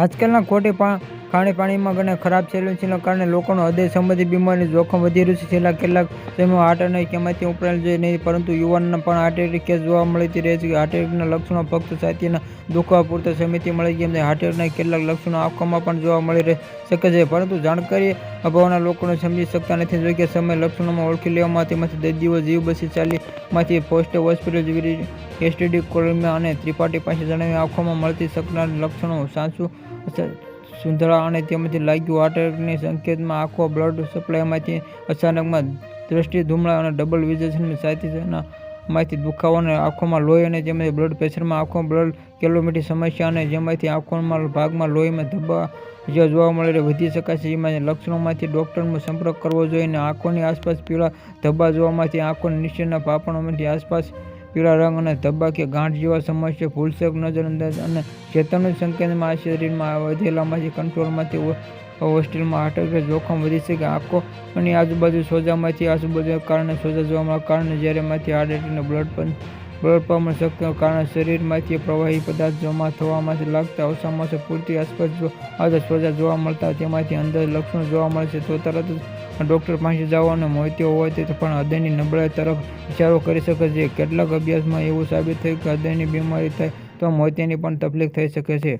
આજકાલના ખોટી ખાણી પાણીમાં ઘણા ખરાબ સેલ્યુન્સીના કારણે લોકોનું હૃદય સંબંધી બીમારી જોખમ વધી રહ્યું છે. છેલ્લા કેટલાક સમયમાં હાર્ટ એટેક કેમાંથી ઉપરાયેલ જોઈએ નહીં, પરંતુ યુવાનને પણ હાર્ટ એટેક કેસ જોવા મળતી રહે છે. હાર્ટ એટેકના લક્ષણો ફક્ત છાતીના દુખવા પૂરતા સમિતિ મળી છે હાર્ટ એટેકના કેટલાક લક્ષણો આંખોમાં પણ જોવા મળી રહે શકે છે. પરંતુ જાણકારી અભાવના લોકોને સમજી શકતા નથી. જો કે સમય લક્ષણોમાં ઓળખી લેવામાં તેમાંથી દર્દીઓ જીવ બસી ચાલીમાંથી પોસ્ટ હોસ્પિટલ જેવી એસટીડી કોલમિયા અને ત્રિપાઠી પાસે જણાવી આંખોમાં મળતી શકનાર લક્ષણો સાચું સુંધળા અને તેમાંથી લાગ્યું હાર્ટ એટેકની સંકેતમાં આંખો બ્લડ સપ્લાયમાંથી અચાનકમાં દ્રષ્ટિ ધૂમળા અને ડબલ વિઝન સાથેના માંથી દુખાવો અને આંખોમાં લોહી અને જેમાંથી બ્લડ પ્રેશરમાં આંખો બ્લડ કેલોમીટરી સમસ્યા અને જેમાંથી આંખોમાં ભાગમાં લોહીમાં ધબ્બા જે જોવા મળે છે વધી શકાય છે જેમાં લક્ષણોમાંથી ડૉક્ટરનો સંપર્ક કરવો જોઈએ અને આંખોની આસપાસ પીળા ધબ્બા જોવામાંથી આંખોની નીચેના પાપણોમાંથી આસપાસ પીળા રંગ અને ધબ્બા કે ગાંઠ જેવા સમસ્યા ભૂલશક નજરઅંદાજ અને ચેતનનું સંકેતમાં આ શરીરમાં વધેલામાંથી કંટ્રોલમાંથી હોસ્ટેલમાં હાર્ટ જોખમ વધી શકે. આંખો અને આજુબાજુ સોજામાંથી આજુબાજુ કારણે સોજા જોવામાં કારણે જ્યારે માંથી હાર્ટ એટેકને બ્લડ પણ પંપ શક્તિના કારણે શરીરમાંથી પ્રવાહી પદાર્થ જમા થવામાંથી લાગતા ઓછામાં ઓછા પૂરતી આસપાસ આવતા જોવા મળતા તેમાંથી અંદર લક્ષણો જોવા મળે છે. તો તરત જ ડૉક્ટર પાસે જવાનો મોતિયો હોય તે પણ હૃદયની નબળાઈ તરફ ઇશારો કરી શકે છે. કેટલાક અભ્યાસમાં એવું સાબિત થયું કે હૃદયની બીમારી થાય તો મોતિયાની પણ તકલીફ થઈ શકે છે.